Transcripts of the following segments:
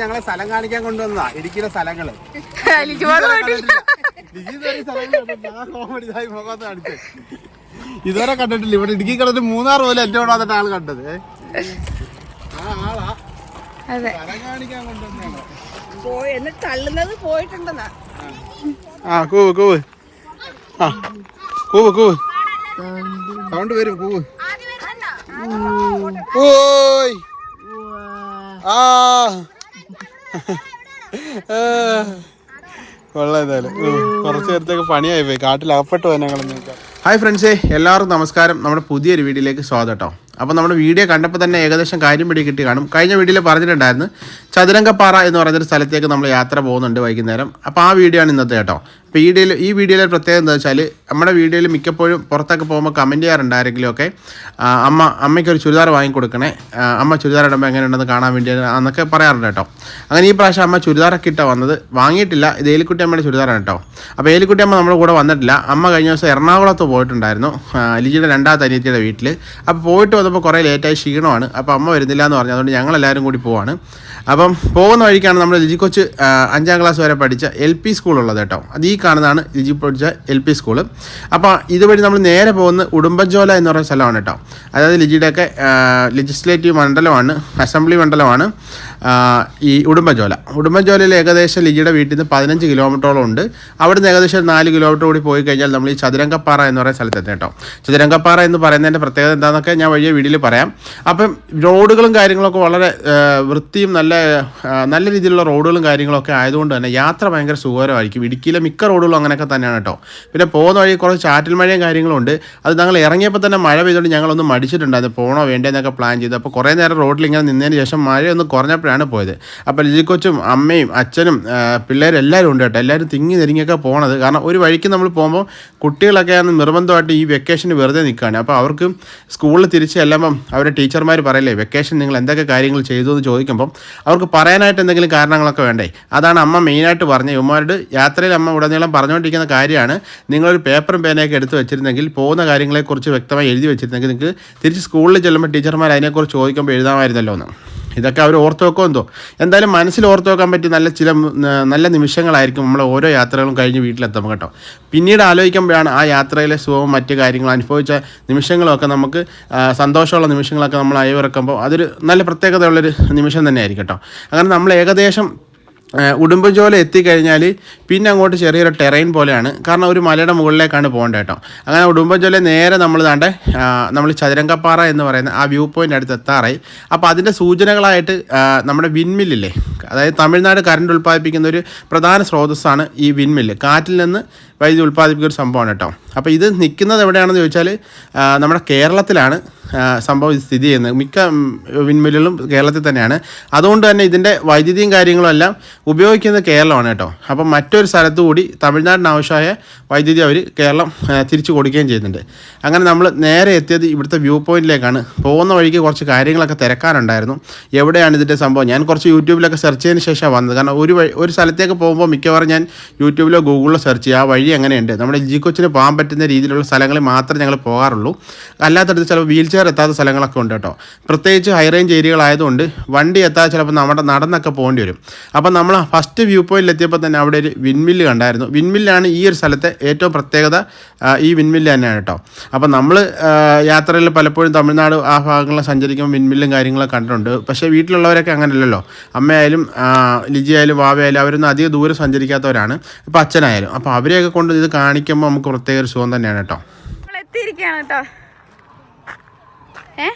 ഞങ്ങളെ സ്ഥലം കാണിക്കാൻ കൊണ്ടുവന്നതാ. ഇടുക്കിയിലെ സ്ഥലങ്ങൾ. ഇതുവരെ കണ്ടിട്ടില്ല. ഞാൻ കോമഡി ഇതായി മുഖത്ത് കാണിച്ചത് ഇതുവരെ കണ്ടിട്ടില്ല. ഇവിടെ ഇടുക്കി കിടന്നിട്ട് മൂന്നാർ പോലെ എന്റെ കൂടെ വന്നിട്ട് ആൾ കണ്ടത് ആ ആളാ. സ്ഥലം കാണിക്കാൻ കൊണ്ടുവന്നാണ് പോയി. എന്നിട്ട് തള്ളുന്നത് പോയിട്ടുണ്ടെന്നാ. ആ കൂവ് കൂവ്. ആ കൂവ് കൂവ്. സൗണ്ട് വരും കൂവ്. ഓയ് ആ. കുറച്ച് നേരത്തേക്ക് പോയി. അകപ്പെട്ടു ഹായ് ഫ്രണ്ട്സേ എല്ലാവർക്കും നമസ്കാരം. നമ്മുടെ പുതിയൊരു വീഡിയോയിലേക്ക് സ്വാഗതം കേട്ടോ. അപ്പോൾ നമ്മുടെ വീഡിയോ കണ്ടപ്പോൾ തന്നെ ഏകദേശം കാര്യം പിടി കിട്ടി കാണും. കഴിഞ്ഞ വീഡിയോയിൽ പറഞ്ഞിട്ടുണ്ടായിരുന്നു ചതുരംഗപ്പാറ എന്ന് പറയുന്നൊരു സ്ഥലത്തേക്ക് നമ്മൾ യാത്ര പോകുന്നുണ്ട് വൈകുന്നേരം. അപ്പോൾ ആ വീഡിയോ ആണ് ഇന്നത്തെ കേട്ടോ. അപ്പോൾ ഈ വീഡിയോയിൽ ഈ വീഡിയോയിലെ പ്രത്യേകത എന്താ വെച്ചാൽ നമ്മുടെ വീഡിയോയിൽ മിക്കപ്പോഴും പുറത്തൊക്കെ പോകുമ്പോൾ കമന്റ് ചെയ്യാറുണ്ട് ആരെങ്കിലും ഒക്കെ അമ്മ അമ്മയ്ക്ക് ഒരു ചുരിദാർ വാങ്ങിക്കൊടുക്കണേ. അമ്മ ചുരിദാർ ഇടുമ്പോൾ എങ്ങനെയുണ്ടെന്ന് കാണാൻ വേണ്ടി എന്നൊക്കെ പറയാറുണ്ട് കേട്ടോ. അങ്ങനെ ഈ പ്രാവശ്യം അമ്മ ചുരിദാറൊക്കെ ഇട്ടാണ് വന്നത് വാങ്ങിയിട്ടില്ല. ഇത് ഏലിക്കുട്ടി അമ്മയുടെ ചുരിദാറാണ് കേട്ടോ. അപ്പോൾ ഏലിക്കുട്ടി അമ്മ നമ്മുടെ കൂടെ വന്നിട്ടില്ല. അമ്മ കഴിഞ്ഞ ദിവസം എറണാകുളത്ത് പോയിട്ടുണ്ടായിരുന്നു. ലിജിയുടെ രണ്ടാമത്തെ അനിയത്തിയുടെ വീട്ടിൽ അപ്പോൾ പോയിട്ട് വന്നപ്പോൾ കുറേ ലേറ്റായി ക്ഷീണമാണ്. അപ്പോൾ അമ്മ വരുന്നില്ല എന്ന് പറഞ്ഞു. അതുകൊണ്ട് ഞങ്ങളെല്ലാവരും കൂടി പോവാണ്. അപ്പം പോകുന്ന വഴിക്കാണ് നമ്മുടെ ലിജി കൊച്ച് അഞ്ചാം ക്ലാസ് വരെ പഠിച്ച എൽ പി സ്കൂളുള്ളത് കേട്ടോ. അത് ഈ കാണുന്നതാണ് ലിജി പഠിച്ച എൽ പി സ്കൂൾ അപ്പോൾ ഇതുവഴി നമ്മൾ നേരെ പോകുന്ന ഉടുമ്പൻചോല എന്ന് പറയുന്ന സ്ഥലമാണ് കേട്ടോ. അതായത് ലിജിയുടെയൊക്കെ ലെജിസ്ലേറ്റീവ് മണ്ഡലമാണ് അസംബ്ലി മണ്ഡലമാണ്. ഈ ഉടുമ്പൻചോല. ഉടുമ്പൻചോലയിൽ ഏകദേശം ലിജിയുടെ വീട്ടിൽ നിന്ന് പതിനഞ്ച് കിലോമീറ്ററോളം ഉണ്ട്. അവിടുന്ന് ഏകദേശം നാല് കിലോമീറ്റർ കൂടി പോയി കഴിഞ്ഞാൽ നമ്മൾ ഈ ചതുരംഗപ്പാറ എന്ന് പറയുന്ന സ്ഥലത്തെത്തും കേട്ടോ. ചതുരംഗപ്പാറ എന്ന് പറയുന്നതിന്റെ പ്രത്യേകത എന്താണെന്നൊക്കെ ഞാൻ വഴിയ വീഡിയോയിൽ പറയാം. അപ്പം റോഡുകളും കാര്യങ്ങളൊക്കെ വളരെ വൃത്തിയും നല്ല നല്ല രീതിയിലുള്ള റോഡുകളും കാര്യങ്ങളൊക്കെ ആയതുകൊണ്ട് തന്നെ യാത്ര ഭയങ്കര സുഖകരമായിരിക്കും. ഇടുക്കിയിലെ മിക്ക റോഡുകളും അങ്ങനെയൊക്കെ തന്നെയാണ് കേട്ടോ. പിന്നെ പോകുന്ന വഴി കുറച്ച് ചാറ്റൽ മഴയും കാര്യങ്ങളും ഉണ്ട് അത് ഞങ്ങൾ ഇറങ്ങിയപ്പോൾ തന്നെ മഴ പെയ്തുകൊണ്ട് ഞങ്ങളൊന്ന് മടിച്ചിട്ടുണ്ടായിരുന്നു. പോകണോ വേണ്ടതെന്നൊക്കെ പ്ലാൻ ചെയ്തു. അപ്പോൾ കുറേ നേരം റോഡിൽ ഇങ്ങനെ നിന്നതിന് ശേഷം മഴയൊന്ന് കുറഞ്ഞപ്പോഴാണ് പോയത്. അപ്പോൾ ലിജിക്കൊച്ചും അമ്മയും അച്ഛനും പിള്ളേരെല്ലാവരും ഉണ്ട് കേട്ടോ. എല്ലാവരും തിങ്ങി നെരിങ്ങിയൊക്കെ പോണത്. കാരണം ഒരു വഴിക്ക് നമ്മൾ പോകുമ്പോൾ കുട്ടികളൊക്കെ ആണ് നിർബന്ധമായിട്ട് ഈ വെക്കേഷന് വെറുതെ നിൽക്കുകയാണ് അപ്പോൾ അവർക്ക് സ്കൂളിൽ തിരിച്ച് ചെല്ലുമ്പം അവരുടെ ടീച്ചർമാർ പറയില്ലേ വെക്കേഷൻ നിങ്ങൾ എന്തൊക്കെ കാര്യങ്ങൾ ചെയ്തു എന്ന് ചോദിക്കുമ്പം അവർക്ക് പറയാനായിട്ട് എന്തെങ്കിലും കാരണങ്ങളൊക്കെ വേണ്ടേ? അതാണ് അമ്മ മെയിനായിട്ട് പറഞ്ഞത്. ഇവന്മാരുടെ യാത്രയിൽ അമ്മ ഉടനീളം പറഞ്ഞുകൊണ്ടിരിക്കുന്ന കാര്യമാണ്. നിങ്ങളൊരു പേപ്പറും പേനയൊക്കെ എടുത്ത് വെച്ചിരുന്നെങ്കിൽ പോകുന്ന കാര്യങ്ങളെക്കുറിച്ച് വ്യക്തമായി എഴുതി വെച്ചിരുന്നെങ്കിൽ നിങ്ങൾക്ക് തിരിച്ച് സ്കൂളിൽ ചെല്ലുമ്പോൾ ടീച്ചർമാർ അതിനെക്കുറിച്ച് ചോദിക്കുമ്പോൾ എഴുതാമായിരുന്നല്ലോ എന്ന്. ഇതൊക്കെ അവർ ഓർത്ത് വെക്കോ എന്തോ? എന്തായാലും മനസ്സിൽ ഓർത്ത് വെക്കാൻ പറ്റിയ നല്ല ചില നല്ല നിമിഷങ്ങളായിരിക്കും നമ്മൾ ഓരോ യാത്രകളും കഴിഞ്ഞ് വീട്ടിലെത്തുമ്പോൾ കേട്ടോ. പിന്നീട് ആലോചിക്കുമ്പോഴാണ് ആ യാത്രയിലെ സുഖവും മറ്റു കാര്യങ്ങളും അനുഭവിച്ച നിമിഷങ്ങളൊക്കെ നമുക്ക് സന്തോഷമുള്ള നിമിഷങ്ങളൊക്കെ നമ്മൾ അയവിറക്കുമ്പോൾ അതൊരു നല്ല പ്രത്യേകതയുള്ളൊരു നിമിഷം തന്നെയായിരിക്കും കേട്ടോ. അങ്ങനെ നമ്മൾ ഏകദേശം ഉടുമ്പൻചോല എത്തിക്കഴിഞ്ഞാൽ പിന്നെ അങ്ങോട്ട് ചെറിയൊരു ടെറൈൻ പോലെയാണ്. കാരണം ഒരു മലയുടെ മുകളിലേക്കാണ് പോകേണ്ടത് കേട്ടോ. അങ്ങനെ ഉടുമ്പൻചോല നേരെ നമ്മൾ താണ്ട് നമ്മൾ ചതുരംഗപ്പാറ എന്ന് പറയുന്ന ആ വ്യൂ പോയിന്റ് അടുത്ത് എത്താറായി. അപ്പോൾ അതിന്റെ സൂചനകളായിട്ട് നമ്മുടെ വിൻമില്ലില്ലേ അതായത് തമിഴ്നാട് കറണ്ട് ഉൽപ്പാദിപ്പിക്കുന്ന ഒരു പ്രധാന സ്രോതസ്സാണ് ഈ വിൻമില്ല് കാറ്റിൽ നിന്ന് വൈദ്യുതി ഉൽപ്പാദിപ്പിക്കുന്ന ഒരു സംഭവമാണ് കേട്ടോ. അപ്പോൾ ഇത് നിൽക്കുന്നത് എവിടെയാണെന്ന് ചോദിച്ചാൽ നമ്മുടെ കേരളത്തിലാണ് സംഭവം സ്ഥിതി ചെയ്യുന്നത്. മിക്ക വിൻമില്ലുകളും കേരളത്തിൽ തന്നെയാണ്. അതുകൊണ്ട് തന്നെ ഇതിന്റെ വൈദ്യുതിയും കാര്യങ്ങളും എല്ലാം ഉപയോഗിക്കുന്നത് കേരളമാണ് കേട്ടോ. അപ്പം മറ്റൊരു സ്ഥലത്തു കൂടി തമിഴ്നാടിന് ആവശ്യമായ വൈദ്യുതി അവർ കേരളം തിരിച്ചു കൊടുക്കുകയും ചെയ്യുന്നുണ്ട്. അങ്ങനെ നമ്മൾ നേരെ എത്തിയത് ഇവിടുത്തെ വ്യൂ പോയിന്റിലേക്കാണ്. പോകുന്ന വഴിക്ക് കുറച്ച് കാര്യങ്ങളൊക്കെ തിരക്കാനുണ്ടായിരുന്നു. എവിടെയാണ് ഇതിന്റെ സംഭവം? ഞാൻ കുറച്ച് യൂട്യൂബിലൊക്കെ സെർച്ച് ചെയ്തതിന് ശേഷമാണ് വന്നത്. കാരണം ഒരു വഴി ഒരു സ്ഥലത്തേക്ക് പോകുമ്പോൾ മിക്കവാറും ഞാൻ യൂട്യൂബിലോ ഗൂഗിളിലോ സെർച്ച് ചെയ്യുക ആ വഴി എങ്ങനെയുണ്ട്? നമ്മുടെ ജി കൊച്ചിന് പോകാൻ പറ്റുന്ന രീതിയിലുള്ള സ്ഥലങ്ങളിൽ മാത്രമേ ഞങ്ങൾ പോകാറുള്ളൂ. അല്ലാത്തടത്ത് ചിലപ്പോൾ വീൽ ചെയർ എത്താത്ത സ്ഥലങ്ങളൊക്കെ ഉണ്ട് കേട്ടോ. പ്രത്യേകിച്ച് ഹൈ റേഞ്ച് ഏരിയകളായതുകൊണ്ട് വണ്ടി എത്താതെ ചിലപ്പോൾ നമ്മുടെ നടന്നൊക്കെ പോകേണ്ടി വരും. അപ്പം നമ്മൾ ഫസ്റ്റ് വ്യൂ പോയിന്റിൽ എത്തിയപ്പോൾ തന്നെ അവിടെ ഒരു വിൻമില്ല് കണ്ടായിരുന്നു. വിൻമില്ലാണ് ഈ ഒരു സ്ഥലത്തെ ഏറ്റവും പ്രത്യേകത ഈ വിൻമില്ല് തന്നെയാണ് കേട്ടോ. അപ്പോൾ നമ്മൾ യാത്രയിൽ പലപ്പോഴും തമിഴ്നാട് ആ ഭാഗങ്ങളിൽ സഞ്ചരിക്കുമ്പോൾ വിൻമില്ലും കാര്യങ്ങളൊക്കെ കണ്ടിട്ടുണ്ട്. പക്ഷേ വീട്ടിലുള്ളവരൊക്കെ അങ്ങനെയല്ലല്ലോ. അമ്മയായാലും ലിജിയായാലും വാവയായാലും അവരൊന്നും അധികം ദൂരം സഞ്ചരിക്കാത്തവരാണ്. ഇപ്പോൾ അച്ഛനായാലും. അപ്പോൾ അവരെയൊക്കെ കൊണ്ട് ഇത് കാണിക്കുമ്പോൾ നമുക്ക് പ്രത്യേക ഒരു സുഖം തന്നെയാണ് കേട്ടോ. നമ്മൾ എത്തിയിരിക്കുകയാണ് കേട്ടോ. ഏ?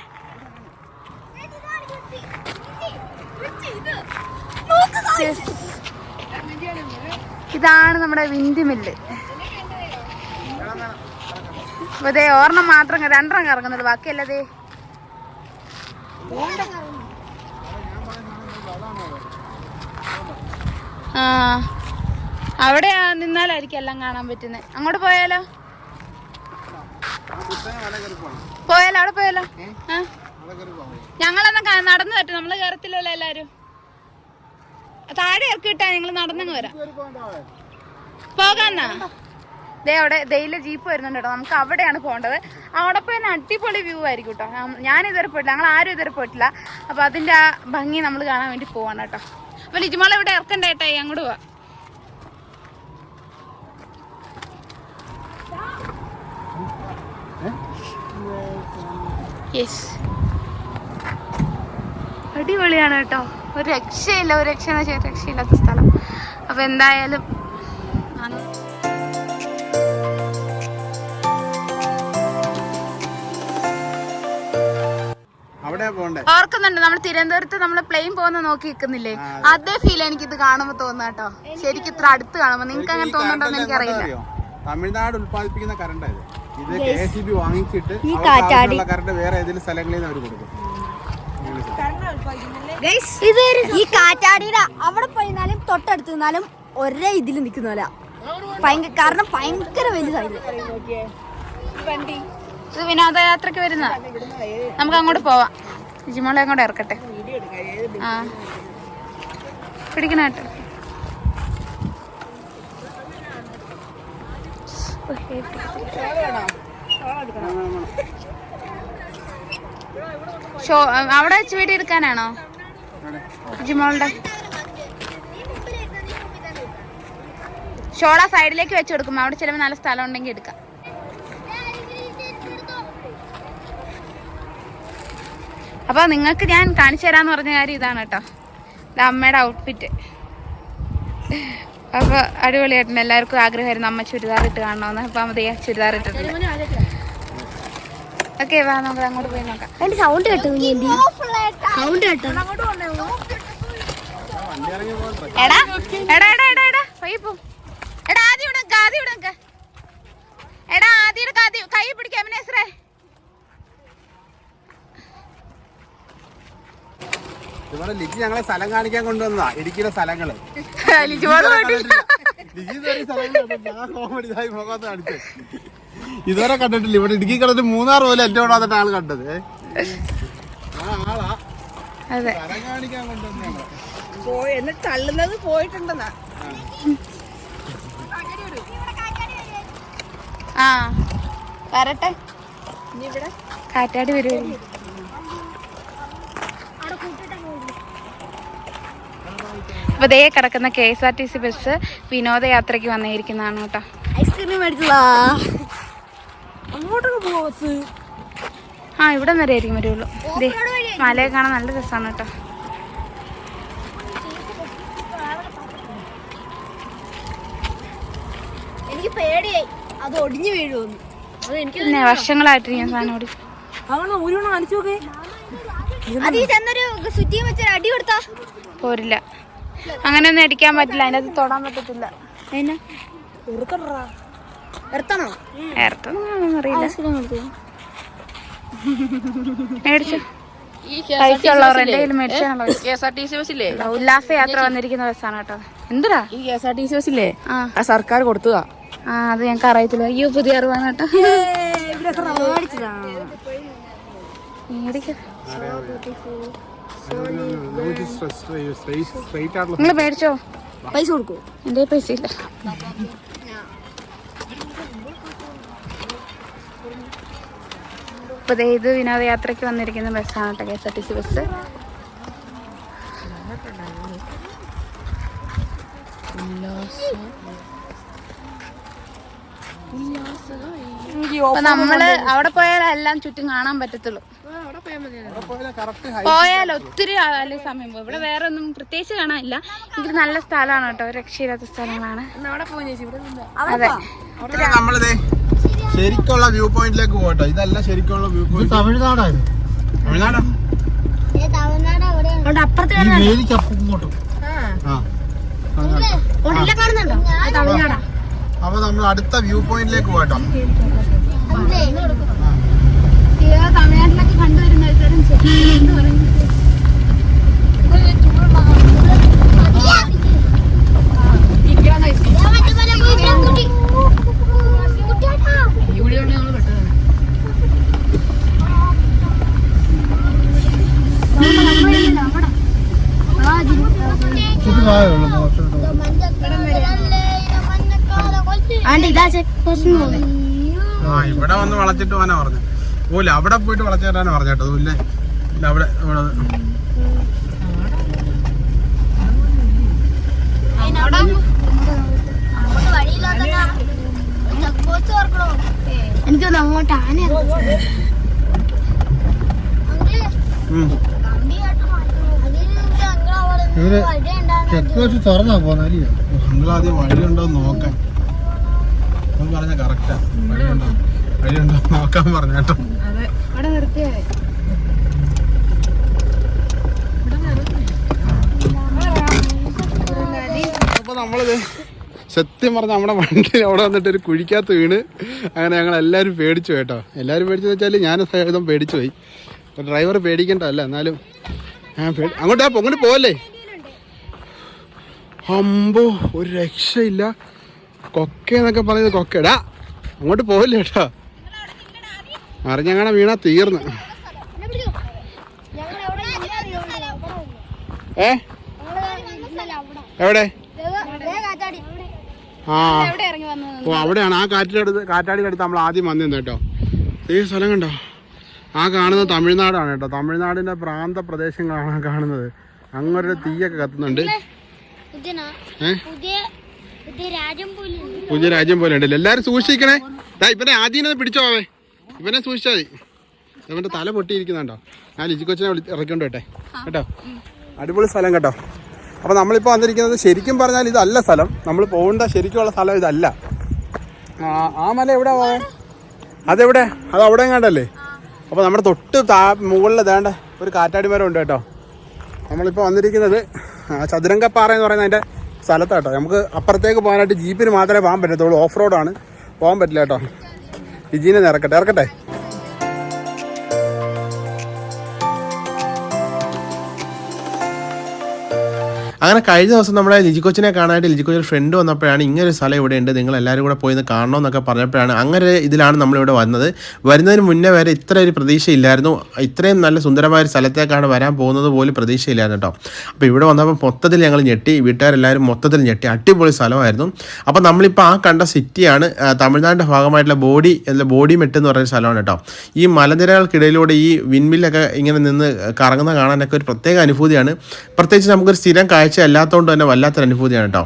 ഇതാണ് നമ്മുടെ വിൻഡ് മില്ല്. അതെ ഒരെണ്ണം മാത്രം രണ്ടെണ്ണം കറങ്ങുന്നുള്ളൂ. ബാക്കിയല്ലതേ ആ അവിടെ നിന്നാലായിരിക്കും എല്ലാം കാണാൻ പറ്റുന്നത് അങ്ങോട്ട് പോയാലോ? പോയാലോ? അവിടെ പോയാലോ? ഞങ്ങളെന്നാ നടന്നു പറ്റും. നമ്മൾ കയറത്തില്ലല്ലോ എല്ലാരും. താഴെ ഇറക്കി ഇട്ടാ ഞങ്ങൾ നടന്നങ്ങ് വരാം. പോകാന്നാ? ദേ അവിടെ ദയിലെ ജീപ്പ് വരുന്നുണ്ട് കേട്ടോ നമുക്ക് അവിടെയാണ് പോകേണ്ടത്. അവിടെ പോയി അടിപൊളി വ്യൂ ആയിരിക്കും കേട്ടോ. ഞാൻ- ഇതുവരെ പോയിട്ടില്ല. ഞങ്ങൾ ആരും ഇതുവരെ പോയിട്ടില്ല. അപ്പൊ അതിന്റെ ആ ഭംഗി നമ്മൾ കാണാൻ വേണ്ടി പോവാണ് കേട്ടോ. അപ്പൊ ലിജിമോളെ ഇവിടെ ഇറക്കണ്ട കേട്ടോ അങ്ങോട്ട് പോവാ. യെസ് അടിപൊളിയാണ് കേട്ടോ. ഒരു രക്ഷയില്ല ഒരു രക്ഷ എന്ന് വെച്ചാൽ രക്ഷയില്ലാത്ത സ്ഥലം. അപ്പൊ എന്തായാലും ആണ്. അവിടെ പോണ്ടേ? ഓർക്കുന്നുണ്ട് നമ്മൾ തിരുവനന്തപുരത്ത് നമ്മൾ പ്ലെയിൻ പോകുന്ന നോക്കി നിൽക്കുന്നില്ലേ? അതേ. ഫീൽ എനിക്ക് ഇത് കാണുമ്പോ തോന്നുന്നു കേട്ടോ. ശരിക്കും ഇത്ര അടുത്ത് കാണുമ്പോ നിങ്ങൾക്ക് അങ്ങനെ തോന്നുന്നുണ്ടോ എനിക്ക് എനിക്കറിയില്ല. തമിഴ്നാട് ഉത്പാദിപ്പിക്കുന്ന കറണ്ട് ഇത്. കെ എസ് ബി വാങ്ങിച്ചിട്ട് കറണ്ട് വേറെ ഏതെങ്കിലും സ്ഥലങ്ങളിൽ നിന്ന് അവർ കൊടുക്കും. ഈ കാറ്റാടിയുടെ അവിടെ പോയിരുന്നാലും തൊട്ടടുത്ത് നിന്നാലും ഒരേ ഇതിൽ നിൽക്കുന്നല്ല ഭയങ്കര കാരണം ഭയങ്കര വലുതായിരുന്നു ഇത് വിനോദയാത്രക്ക് വരുന്ന. നമുക്ക് അങ്ങോട്ട് പോവാം. ജിമോളെ അങ്ങോട്ട് ഇറക്കട്ടെ. ആ. പിടിക്കണ കേട്ടോ. അവിടെ വെച്ച് വീഡിയോ എടുക്കാനാണോ ജിമോളുടെ. ഷോള സൈഡിലേക്ക് വെച്ച് കൊടുക്കും. അവിടെ ചിലപ്പോൾ നല്ല സ്ഥലം ഉണ്ടെങ്കിൽ എടുക്കാം. അപ്പൊ നിങ്ങൾക്ക് ഞാൻ കാണിച്ചു തരാന്ന് പറഞ്ഞ കാര്യം ഇതാണ് കേട്ടോ. ഇത് അമ്മയുടെ ഔട്ട്ഫിറ്റ് അപ്പൊ അടിപൊളിയായിട്ടുണ്ട് എല്ലാവർക്കും ആഗ്രഹമായിരുന്നു അമ്മ ചുരിദാർ ഇട്ട് കാണണമെന്ന് അപ്പൊ അമ്മ ചുരിദാർ ഇട്ടിട്ടുണ്ട്. ഓക്കെ വാ നമുക്ക് അങ്ങോട്ട് പോയി നോക്കാം. അതിന്റെ സൗണ്ട് കേട്ടോ നീന്തി സൗണ്ട് കേട്ടോ. എടാ എടാ എടാ എടാ എടാ. പോയി പോ. എടാ ആദ്യം ഇവിടെ നിക്ക്, ആദ്യം ഇവിടെ എടാ ആദ്യം എടുക്ക, ആദ്യം കൈ പിടിക്കാം അഭിനേശ്വരേ ഇവിടെ ലിജി ഞങ്ങളെ സ്ഥലം കാണിക്കാൻ കൊണ്ടുവന്നതാ. ഇടുക്കിയിലെ സ്ഥലങ്ങൾ. ലിജുമോൾ ലിജി ഇതുവരെ സ്ഥലങ്ങൾ കണ്ടിട്ടില്ല. ഞാൻ കോമഡി ഇതായി മുഖത്ത് കാണിച്ചേ ഇതുവരെ കണ്ടിട്ടില്ല. ഇവിടെ ഇടുക്കി കിടന്നിട്ട് മൂന്നാർ പോലെ എന്റെ കൂടെ വന്നിട്ട് ആൾ കണ്ടത്. ആ ആളാ. സ്ഥലം കാണിക്കാൻ കൊണ്ടുവന്ന തള്ളുന്നത് പോയിട്ടുണ്ടെന്നാ. ആ. വരട്ടെ. ഇനി ഇവിടെ കാറ്റാടി വരുമോ അപ്പൊ ദേ കിടക്കുന്ന K S R T C bus വിനോദയാത്രയ്ക്ക് വന്നിരിക്കുന്നതാണ് കേട്ടോ. ഐസ്ക്രീം ആ ഇവിടെ വരെ ആയിരിക്കും വരുള്ളൂ. ദേ മലയെ കാണാൻ നല്ല രസമാണ് കേട്ടോ. എനിക്ക് പേടിയായി. അത് ഒടിഞ്ഞു വീഴുമെന്ന്. അത് എനിക്ക് പിന്നെ വർഷങ്ങളായിട്ട് ഞാൻ സാധനം ഓടി. അങ്ങനെ ഒന്നും അടിക്കാൻ പറ്റില്ല. അതിനകത്ത് അത് തൊടാൻ പറ്റത്തില്ല. ഉല്ലാസ യാത്ര വന്നിരിക്കുന്ന ബസ്സാണ് കേട്ടോ. എന്തിനാ ഈ K S R T C ബസ്സില്ലേ? ആ. സർക്കാർ കൊടുത്തതാ. ആ അത് ഞങ്ങൾക്ക് അറിയത്തില്ല. അയ്യോ പുതിയ അറിവാണ് കേട്ടോ. നിങ്ങൾ മേടിച്ചോ പൈസ കൊടുക്കോ. എന്റെ പൈസ ഇല്ല. ഇപ്പൊ ഇത് വിനോദയാത്രയ്ക്ക് വന്നിരിക്കുന്ന ബസ്സാണ് കേട്ടോ K S R T C bus. അപ്പൊ നമ്മൾ അവിടെ പോയാലെല്ലാം ചുറ്റും കാണാൻ പറ്റത്തുള്ളൂ. പോയാൽ ഒത്തിരി ആയാലും സമയം പോകും ഇവിടെ വേറെ ഒന്നും പ്രത്യേകിച്ച് കാണാനില്ല. ഇത് നല്ല സ്ഥലമാണ് കേട്ടോ. രക്ഷയില്ലാത്ത സ്ഥലങ്ങളാണ്. അതെ. നമ്മളിതേ ശരിക്കുള്ള വ്യൂ പോയിന്റിലേക്ക് പോകട്ടോ ഇതല്ല ശരിക്കുള്ള വ്യൂ പോയിന്റ്. തമിഴ്നാടായിരുന്നു തമിഴ്നാടാ? അവിടെ അപ്പുറത്ത് കാണുന്നുണ്ടോ? തമിഴ്നാടാ. അപ്പൊ നമ്മൾ അടുത്ത വ്യൂ പോയിന്റിലേക്ക് പോകട്ടോ. തമിഴ്നാട്ടിലൊക്കെ കണ്ടുവരുന്ന ഒരുതരം ചെടി എന്ന് പറയുന്നത് ഇത് താഴെയുള്ളൂ മോശം ആണ്ട് ഇതാ ചെക്ക് ആ ഇവിടെ വന്ന് വളച്ചിട്ട് പോകാനാ പറഞ്ഞു ഓല അവിടെ പോയിട്ട് വളച്ചു തരാനാ പറഞ്ഞേട്ടോ അവിടെ ഇവിടെ എനിക്കൊന്ന് അങ്ങോട്ട് ആന ഉം. ഇവർ ചെക്ക് പോസ്റ്റ് തുറന്നാ നിങ്ങളാദ്യം വഴിയുണ്ടോ എന്ന് നോക്കാൻ പറഞ്ഞ കറക്റ്റാ വഴിയുണ്ടോ വഴിയുണ്ടോ നോക്കാൻ പറഞ്ഞു കേട്ടോ. അവിടെ നിർത്തിയേ. അപ്പൊ നമ്മളിത് സത്യം പറഞ്ഞ നമ്മുടെ വണ്ടി അവിടെ വന്നിട്ട് ഒരു കുഴിക്കകത്ത് വീണ് അങ്ങനെ ഞങ്ങൾ എല്ലാവരും പേടിച്ചു കേട്ടോ. എല്ലാവരും പേടിച്ചു വെച്ചാൽ ഞാൻ സഹിതം പേടിച്ചു പോയി. ഡ്രൈവർ പേടിക്കണ്ട അല്ല എന്നാലും ഞാൻ പേടി അങ്ങോട്ട് ആ അങ്ങോട്ട് പോവല്ലേ? അമ്പോ ഒരു രക്ഷയില്ല. കൊക്ക എന്നൊക്കെ പറയുന്നത് കൊക്കടാ അങ്ങോട്ട് പോവില്ല കേട്ടോ. അറിഞ്ഞങ്ങനെ വീണാ തീർന്ന്. ഏ? എവിടെ? ആ. ഓ അവിടെയാണ്. ആ കാറ്റിലടുത്ത് കാറ്റാടിയുടെ അടുത്ത് നമ്മൾ ആദ്യം വന്നിരുന്നു കേട്ടോ. ഈ സ്ഥലം കണ്ടോ? ആ കാണുന്നത് തമിഴ്നാടാണ് കേട്ടോ. തമിഴ്നാടിന്റെ പ്രാന്ത പ്രദേശങ്ങളാണ് കാണുന്നത്. അങ്ങൊരു തീയൊക്കെ കത്തുന്നുണ്ട്. പുതിയ രാജ്യം പോലെ ഉണ്ടല്ലോ. എല്ലാരും സൂക്ഷിക്കണേ. ഇവനെ ആദ്യം ഒന്ന് പിടിച്ചോ അവേ ഇവനെ സൂക്ഷിച്ചാൽ മതി. ഇവന്റെ തല പൊട്ടിയിരിക്കുന്നുണ്ടോ? ഞാൻ ലിജി കൊച്ചിനെ വിളി ഇറക്കിക്കൊണ്ട് കേട്ടെ? കേട്ടോ അടിപൊളി സ്ഥലം കേട്ടോ. അപ്പോൾ നമ്മളിപ്പോൾ വന്നിരിക്കുന്നത് ശരിക്കും പറഞ്ഞാൽ ഇതല്ല സ്ഥലം. നമ്മൾ പോകേണ്ട ശരിക്കുള്ള സ്ഥലം ഇതല്ല. ആ മല എവിടെ പോയ? അതെവിടെ? അത് അവിടെ എങ്ങാണ്ടല്ലേ? അപ്പോൾ നമ്മുടെ തൊട്ട് താ മുകളിൽ വേണ്ട ഒരു കാറ്റാടി മരം ഉണ്ട് കേട്ടോ. നമ്മളിപ്പോൾ വന്നിരിക്കുന്നത് ചതുരംഗപ്പാറ എന്ന് പറയുന്ന അതിന്റെ സ്ഥലത്താട്ടോ നമുക്ക് അപ്പുറത്തേക്ക് പോകാനായിട്ട് ജീപ്പിന് മാത്രമേ പോകാൻ പറ്റത്തുള്ളൂ. ഓഫ് റോഡാണ് പോകാൻ പറ്റില്ല കേട്ടോ. വിജീനെ ഇറക്കട്ടെ ഇറക്കട്ടെ? അങ്ങനെ കഴിഞ്ഞ ദിവസം നമ്മുടെ ലിജി കൊച്ചിനെ കാണാനായിട്ട് ലിജി കൊച്ചിന്റെ ഫ്രണ്ട് വന്നപ്പോഴാണ് ഇങ്ങനെ ഒരു സ്ഥലം ഇവിടെ ഉണ്ട് നിങ്ങൾ എല്ലാവരും കൂടെ പോയി കാണണം എന്നൊക്കെ പറഞ്ഞപ്പോഴാണ് അങ്ങനെ ഇതിലാണ് നമ്മളിവിടെ വന്നത്. വരുന്നതിന് മുന്നേ വരെ ഇത്ര ഒരു പ്രതീക്ഷയില്ലായിരുന്നു. ഇത്രയും നല്ല സുന്ദരമായ ഒരു സ്ഥലത്തേക്കാണ് വരാൻ പോകുന്നത് പോലും പ്രതീക്ഷയില്ലായിരുന്നു കേട്ടോ. അപ്പോൾ ഇവിടെ വന്നപ്പോൾ മൊത്തത്തിൽ ഞങ്ങൾ ഞെട്ടി വീട്ടുകാരെല്ലാവരും മൊത്തത്തിൽ ഞെട്ടി. അടിപൊളി സ്ഥലമായിരുന്നു. അപ്പോൾ നമ്മളിപ്പോൾ ആ കണ്ട സിറ്റിയാണ് തമിഴ്നാടിന്റെ ഭാഗമായിട്ടുള്ള ബോഡി അല്ല ബോഡി മെട്ട് എന്ന് പറയുന്ന സ്ഥലമാണ് കേട്ടോ. ഈ മലനിരകൾക്കിടയിലൂടെ ഈ വിൻമില്ലൊക്കെ ഇങ്ങനെ നിന്ന് കറങ്ങുന്ന കാണാനൊക്കെ ഒരു പ്രത്യേക അനുഭൂതിയാണ്. പ്രത്യേകിച്ച് നമുക്കൊരു സ്ഥിരം കാഴ്ച അല്ലാത്തതുകൊണ്ട് തന്നെ വല്ലാത്തൊരു അനുഭൂതിയാണ് കേട്ടോ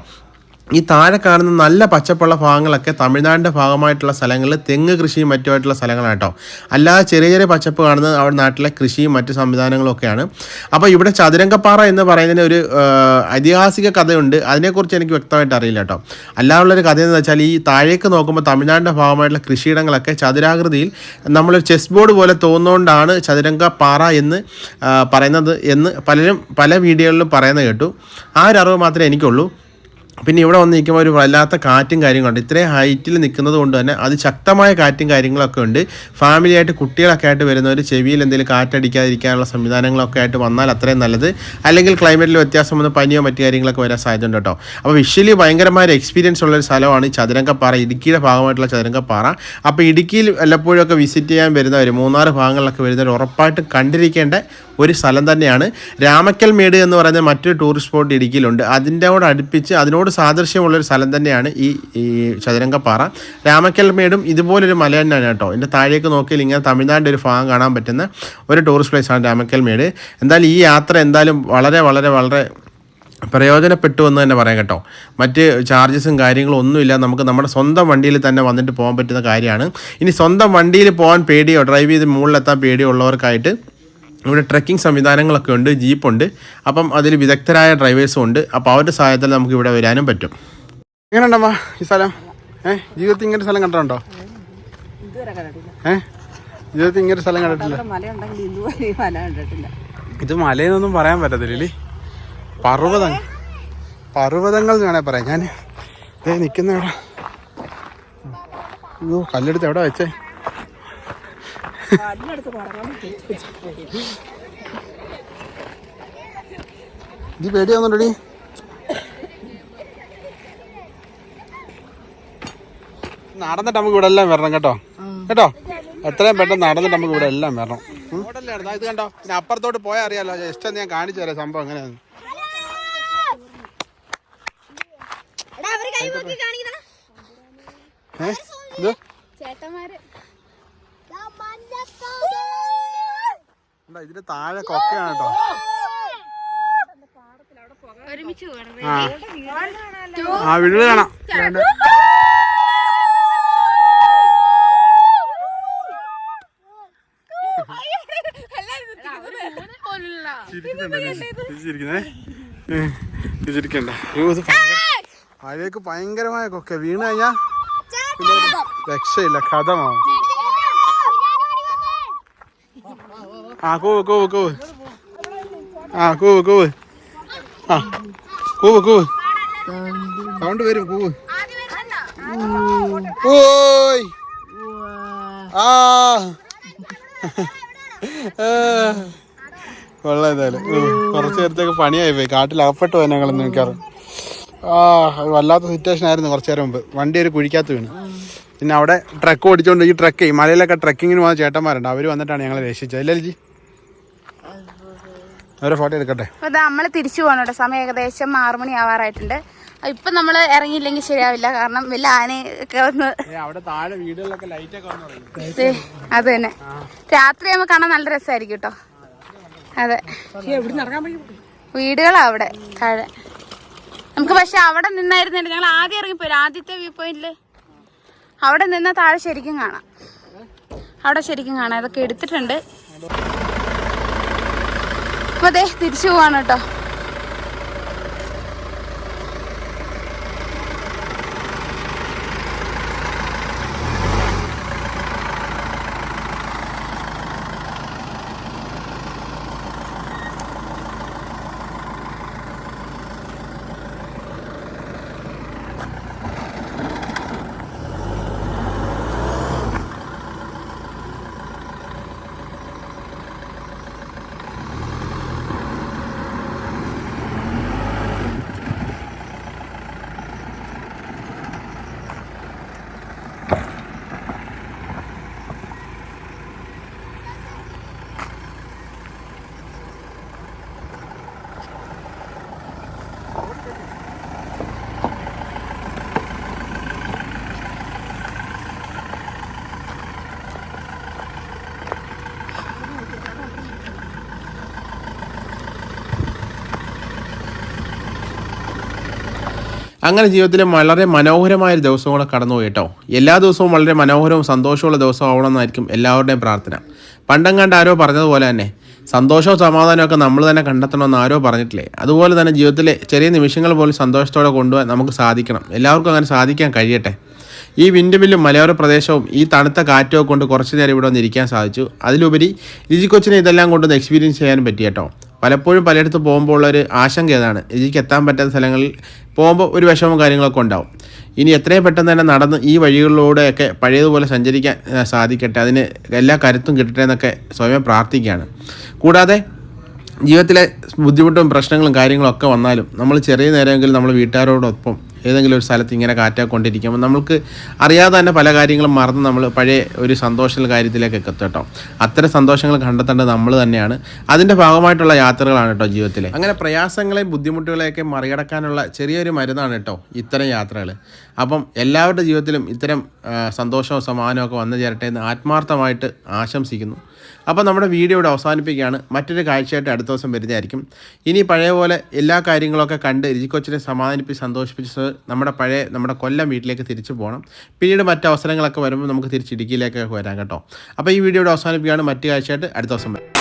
ഈ താഴെ കാണുന്ന നല്ല പച്ചപ്പുള്ള ഭാഗങ്ങളൊക്കെ തമിഴ്നാടിന്റെ ഭാഗമായിട്ടുള്ള സ്ഥലങ്ങളിൽ തെങ്ങ് കൃഷിയും മറ്റുമായിട്ടുള്ള സ്ഥലങ്ങളാണ് കേട്ടോ. അല്ലാതെ ചെറിയ ചെറിയ പച്ചപ്പ് കാണുന്നത് അവിടെ നാട്ടിലെ കൃഷിയും മറ്റു സംവിധാനങ്ങളൊക്കെയാണ് അപ്പോൾ ഇവിടെ ചതുരംഗപ്പാറ എന്ന് പറയുന്നതിന് ഒരു ഐതിഹാസിക കഥയുണ്ട്. അതിനെക്കുറിച്ച് എനിക്ക് വ്യക്തമായിട്ട് അറിയില്ല കേട്ടോ. അല്ലാതുള്ളൊരു കഥ എന്ന് വെച്ചാൽ ഈ താഴേക്ക് നോക്കുമ്പോൾ തമിഴ്നാടിന്റെ ഭാഗമായിട്ടുള്ള കൃഷിയിടങ്ങളൊക്കെ ചതുരാകൃതിയിൽ നമ്മളൊരു ചെസ് ബോർഡ് പോലെ തോന്നുകൊണ്ടാണ് ചതുരംഗപ്പാറ എന്ന് പറയുന്നത് എന്ന് പലരും പല വീഡിയോകളിലും പറയുന്നത് കേട്ടു. ആ ഒരു അറിവ് മാത്രമേ എനിക്കുള്ളൂ. പിന്നെ ഇവിടെ വന്ന് നിൽക്കുമ്പോൾ ഒരു വല്ലാത്ത കാറ്റും കാര്യങ്ങളുണ്ട്. ഇത്രയും ഹൈറ്റിൽ നിൽക്കുന്നത് കൊണ്ട് തന്നെ അത് ശക്തമായ കാറ്റും കാര്യങ്ങളൊക്കെ ഉണ്ട്. ഫാമിലി ആയിട്ട് കുട്ടികളൊക്കെ ആയിട്ട് വരുന്നവർ ചെവിയിൽ എന്തെങ്കിലും കാറ്റടിക്കാതിരിക്കാനുള്ള സംവിധാനങ്ങളൊക്കെ ആയിട്ട് വന്നാൽ അത്രയും നല്ലത്. അല്ലെങ്കിൽ ക്ലൈമറ്റിൽ വ്യത്യാസം വന്ന് പനിയോ മറ്റു കാര്യങ്ങളൊക്കെ വരാൻ സാധ്യതയുണ്ട് കേട്ടോ. അപ്പോൾ വിഷ്വലി ഭയങ്കരമായ ഒരു എക്സ്പീരിയൻസ് ഉള്ള ഒരു സ്ഥലമാണ് ചതുരംഗപ്പാറ. ഇടുക്കിയുടെ ഭാഗമായിട്ടുള്ള ചതുരംഗപ്പാറ. അപ്പോൾ ഇടുക്കിയിൽ വല്ലപ്പോഴും ഒക്കെ വിസിറ്റ് ചെയ്യാൻ വരുന്നവർ മൂന്നാറ് ഭാഗങ്ങളിലൊക്കെ വരുന്നവർ ഉറപ്പായിട്ടും കണ്ടിരിക്കേണ്ട ഒരു സ്ഥലം തന്നെയാണ്. രാമക്കൽ മേട് എന്ന് പറയുന്ന മറ്റൊരു ടൂറിസ്റ്റ് സ്പോട്ട് ഇടുക്കിയിലുണ്ട്. അതിന്റെയോട് അടുപ്പിച്ച് അതിനോട് സാദൃശ്യമുള്ളൊരു സ്ഥലം തന്നെയാണ് ഈ ഈ ചതുരംഗപ്പാറ. രാമക്കൽമേടും ഇതുപോലൊരു മല തന്നെയാണ് കേട്ടോ. എന്റെ താഴേക്ക് നോക്കിയാൽ ഇങ്ങനെ തമിഴ്നാടിന്റെ ഒരു ഭാഗം കാണാൻ പറ്റുന്ന ഒരു ടൂറിസ്റ്റ് പ്ലേസാണ് രാമക്കൽമേട്. എന്തായാലും ഈ യാത്ര എന്തായാലും വളരെ വളരെ വളരെ പ്രയോജനപ്പെട്ടു എന്ന് തന്നെ പറയാം കേട്ടോ. മറ്റ് ചാർജസും കാര്യങ്ങളും ഒന്നുമില്ല നമുക്ക് നമ്മുടെ സ്വന്തം വണ്ടിയിൽ തന്നെ വന്നിട്ട് പോകാൻ പറ്റുന്ന കാര്യമാണ്. ഇനി സ്വന്തം വണ്ടിയിൽ പോകാൻ പേടിയോ ഡ്രൈവ് ചെയ്ത് മുകളിലെത്താൻ പേടിയോ ഉള്ളവർക്കായിട്ട് ഇവിടെ ട്രക്കിംഗ് സംവിധാനങ്ങളൊക്കെ ഉണ്ട് ജീപ്പുണ്ട് അപ്പം അതിൽ വിദഗ്ധരായ ഡ്രൈവേഴ്സും ഉണ്ട്. അപ്പോൾ അവരുടെ സഹായത്തിൽ നമുക്ക് ഇവിടെ വരാനും പറ്റും. എങ്ങനെയുണ്ടമ്മ ഈ സ്ഥലം? ഏ ജീവിതത്തിൽ ഇങ്ങനെ സ്ഥലം കണ്ടിട്ടുണ്ടോ? ഏ ജീവിതത്തിൽ ഇങ്ങനെ സ്ഥലം കണ്ടിട്ടില്ല. ഇത് മലയെന്നൊന്നും പറയാൻ പറ്റത്തില്ലേ പർവതങ്ങൾ പർവതങ്ങൾ എന്ന് വേണേ പറയാം. ഞാൻ ഏ നിൽക്കുന്ന എവിടെ അയ്യോ കല്ലെടുത്ത് എവിടെ വെച്ചേ? ഇത് പേടിയാവുന്നുണ്ടടി നടന്നിട്ട് നമുക്ക് ഇവിടെ എല്ലാം വരണം കേട്ടോ. കേട്ടോ? എത്രയും പെട്ടെന്ന് നടന്നിട്ട് നമുക്ക് ഇവിടെ എല്ലാം വരണം. ഇത് കണ്ടോ? പിന്നെ അപ്പുറത്തോട്ട് പോയാൽ അറിയാലോ. ജസ്റ്റ് ഞാൻ കാണിച്ചു തരാം സംഭവം എങ്ങനെയാണ് ഏ? ഇത്? ചേട്ടന്മാര്. കണ്ടോ, ഇതിന്റെ താഴെ കൊക്കയാണ് കേട്ടോ. ആ. വീഡിയോ കാണാം. ചിരിക്കണ്ട അതിലേക്ക് ഭയങ്കരമായ കൊക്കെ. വീണ് കഴിഞ്ഞാ രക്ഷയില്ല. കഥമാവും. ആ കൂവ് കൂവ് കൂവ്. ആ കൂവ് കൂവ്. ആ കൂവ് കൂവ്. സൗണ്ട് വരും കൂവ്. ഓയ്. ആ. കൊള്ളാം ഏതായാലും കുറച്ച് നേരത്തേക്ക് പണിയായി പോയി. കാട്ടിൽ അകപ്പെട്ട് പോയി ഞങ്ങളെന്ന് മിക്കാറ് ആ വല്ലാത്ത സിറ്റുവേഷൻ ആയിരുന്നു കുറച്ച് നേരം മുമ്പ്. വണ്ടി ഒരു കുഴിക്കകത്ത് വീണ്. പിന്നെ അവിടെ ട്രക്ക് ഓടിച്ചുകൊണ്ട് ഈ ട്രക്ക് മലയിലൊക്കെ ട്രക്കിങ്ങിന് പോകുന്ന ചേട്ടന്മാരുണ്ട്. അവർ വന്നിട്ടാണ് ഞങ്ങളെ രക്ഷിച്ചത്. അല്ലേ ജി അവരെ ഫോട്ടോ എടുക്കട്ടെ? അപ്പൊ നമ്മൾ തിരിച്ചു പോകണം കേട്ടോ സമയം ഏകദേശം ആറു മണി ആവാറായിട്ടുണ്ട് ഇപ്പൊ നമ്മൾ ഇറങ്ങിയില്ലെങ്കിൽ ശരിയാവില്ല. കാരണം വല്ല ആനയൊക്കെ വന്ന് അത് തന്നെ. രാത്രി ആകുമ്പോ കാണാൻ നല്ല രസമായിരിക്കും കേട്ടോ അതെ. വീടുകളാ അവിടെ താഴെ. നമുക്ക് പക്ഷെ അവിടെ നിന്നായിരുന്നില്ല ഞങ്ങൾ ആദ്യം ഇറങ്ങിപ്പോയി. ആദ്യത്തെ വ്യൂ പോയിന്റിൽ. അവിടെ നിന്ന താഴെ ശരിക്കും കാണാം. അവിടെ ശരിക്കും കാണാം. അതൊക്കെ എടുത്തിട്ടുണ്ട്. അപ്പൊ അതെ തിരിച്ചു പോവാണ് കേട്ടോ. അങ്ങനെ ജീവിതത്തിലെ വളരെ മനോഹരമായ ഒരു ദിവസം കൂടെ കടന്നുപോയി കേട്ടോ. എല്ലാ ദിവസവും വളരെ മനോഹരവും സന്തോഷമുള്ള ദിവസം ആവണമെന്നായിരിക്കും എല്ലാവരുടെയും പ്രാർത്ഥന. പണ്ടങ്ങാണ്ട് ആരോ പറഞ്ഞതുപോലെ തന്നെ സന്തോഷവും സമാധാനവും ഒക്കെ നമ്മൾ തന്നെ കണ്ടെത്തണമെന്ന് ആരോ പറഞ്ഞിട്ടില്ലേ? അതുപോലെ തന്നെ ജീവിതത്തിലെ ചെറിയ നിമിഷങ്ങൾ പോലും സന്തോഷത്തോടെ കൊണ്ടുപോകാൻ നമുക്ക് സാധിക്കണം. എല്ലാവർക്കും അങ്ങനെ സാധിക്കാൻ കഴിയട്ടെ. ഈ വിൻഡുമില്ലും മലയോര പ്രദേശവും ഈ തണുത്ത കാറ്റും കൊണ്ട് കുറച്ച് നേരം ഇവിടെ വന്നിരിക്കാൻ സാധിച്ചു. അതിലുപരി രുചി കൊച്ചിനെ ഇതെല്ലാം കൊണ്ടൊന്ന് എക്സ്പീരിയൻസ് ചെയ്യാനും പറ്റി കേട്ടോ. പലപ്പോഴും പലയിടത്ത് പോകുമ്പോൾ ഉള്ളൊരു ആശങ്ക ഏതാണ് എനിക്ക് എത്താൻ പറ്റാത്ത സ്ഥലങ്ങളിൽ പോകുമ്പോൾ ഒരു വിഷമവും കാര്യങ്ങളൊക്കെ ഉണ്ടാവും. ഇനി എത്രയും പെട്ടെന്ന് തന്നെ നടന്ന് ഈ വഴികളിലൂടെയൊക്കെ പഴയതുപോലെ സഞ്ചരിക്കാൻ സാധിക്കട്ടെ. അതിന് എല്ലാ കരുത്തും കിട്ടട്ടെ എന്നൊക്കെ സ്വയം പ്രാർത്ഥിക്കുകയാണ്. കൂടാതെ ജീവിതത്തിലെ ബുദ്ധിമുട്ടും പ്രശ്നങ്ങളും കാര്യങ്ങളും ഒക്കെ വന്നാലും നമ്മൾ ചെറിയ നേരമെങ്കിലും നമ്മൾ വീട്ടുകാരോടൊപ്പം ഏതെങ്കിലും ഒരു സ്ഥലത്ത് ഇങ്ങനെ കാറ്റാക്കൊണ്ടിരിക്കുമ്പോൾ നമുക്ക് അറിയാതെ തന്നെ പല കാര്യങ്ങളും മറന്ന് നമ്മൾ പഴയ ഒരു സന്തോഷമുള്ള കാര്യത്തിലേക്ക് എത്തും കേട്ടോ. അത്തരം സന്തോഷങ്ങൾ കണ്ടെത്തേണ്ടത് നമ്മൾ തന്നെയാണ്. അതിന്റെ ഭാഗമായിട്ടുള്ള യാത്രകളാണ് കേട്ടോ ജീവിതത്തിൽ അങ്ങനെ പ്രയാസങ്ങളെയും ബുദ്ധിമുട്ടുകളെയൊക്കെ മറികടക്കാനുള്ള ചെറിയൊരു മരുന്നാണ് കേട്ടോ ഇത്തരം യാത്രകൾ. അപ്പം എല്ലാവരുടെ ജീവിതത്തിലും ഇത്തരം സന്തോഷവും സമാധാനവും ഒക്കെ വന്നു ചേരട്ടെ എന്ന് ആത്മാർത്ഥമായിട്ട് ആശംസിക്കുന്നു. അപ്പോൾ നമ്മുടെ വീഡിയോ ഇവിടെ അവസാനിപ്പിക്കുകയാണ്. മറ്റൊരു കാഴ്ചയായിട്ട് അടുത്ത ദിവസം വരുന്നതായിരിക്കും. ഇനി പഴയ പോലെ എല്ലാ കാര്യങ്ങളൊക്കെ കണ്ട് രുചിക്കൊച്ചിനെ സമാധാനിപ്പിച്ച് സന്തോഷിപ്പിച്ച് നമ്മുടെ പഴയ നമ്മുടെ കൊല്ലം വീട്ടിലേക്ക് തിരിച്ചു പോകണം. പിന്നീട് മറ്റ് അവസരങ്ങളൊക്കെ വരുമ്പോൾ നമുക്ക് തിരിച്ച് ഇടുക്കിയിലേക്കൊക്കെ വരാം കേട്ടോ. അപ്പോൾ ഈ വീഡിയോ ഇവിടെ അവസാനിപ്പിക്കുകയാണ്. മറ്റു കാഴ്ചയായിട്ട് അടുത്ത ദിവസം വരാം.